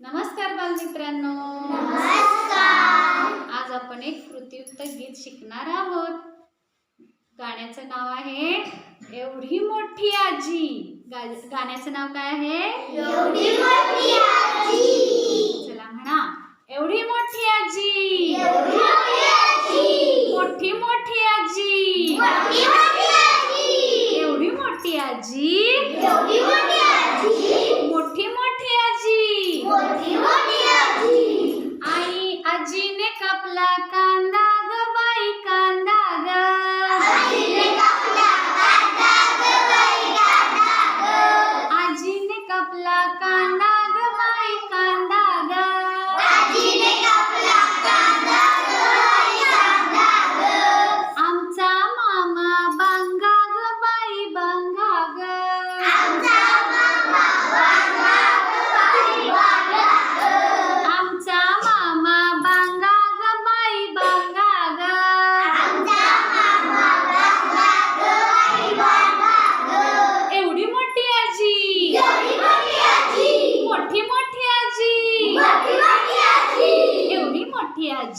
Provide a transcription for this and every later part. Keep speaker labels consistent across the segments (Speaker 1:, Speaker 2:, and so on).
Speaker 1: नमस्कार बालमित्रांनो. आज आपण एक कृतीयुक्त गीत शिकणार आहोत. गाण्याचं नाव आहे एवढी मोठी आजी. गाण्याचं नाव काय आहे? एवढी मोठी आजी. चला म्हणा एवढी मोठी आजी. मोठी मोठी आजी. एवढी मोठी आजी.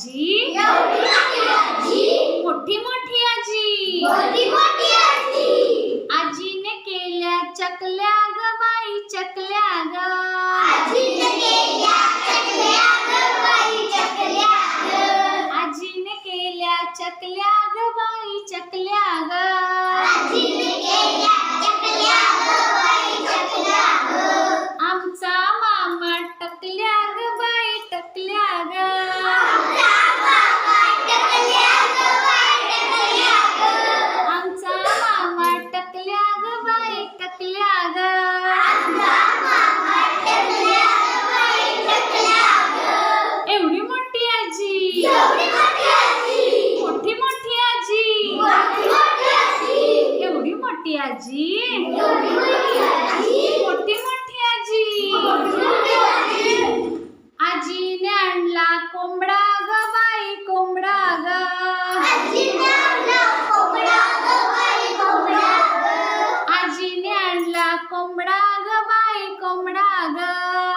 Speaker 1: आजी मोठी मोठी आजी आजीने केल्या चकल्या ग बाई चकल्या ग आजीने केल्या चकल्या ग बाई चकल्या आजी मोठी मोठी आजी. आजीने आणला कोंबडा ग बाई कोंबडा ग. आजीने आणला कोंबडा ग बाई कोंबडा ग.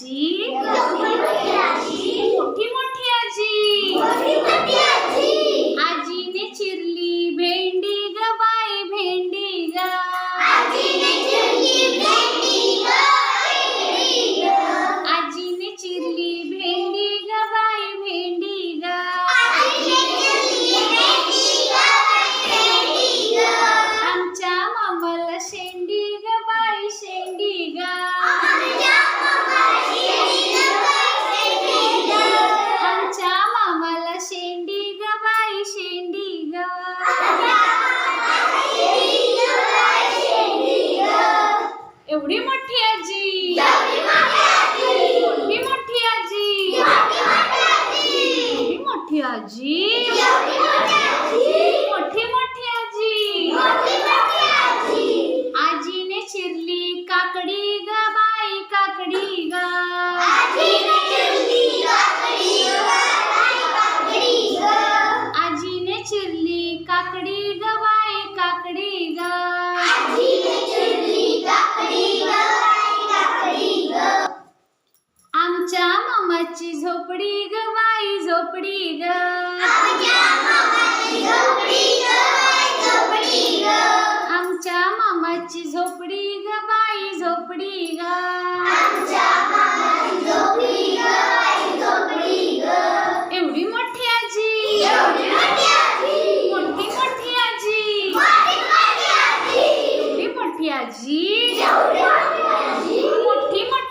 Speaker 1: si de झोपडी ग एवढी मोठी आजी. कोणती मोठी आजी. एवढी मोठी आजी. मोठी मोठी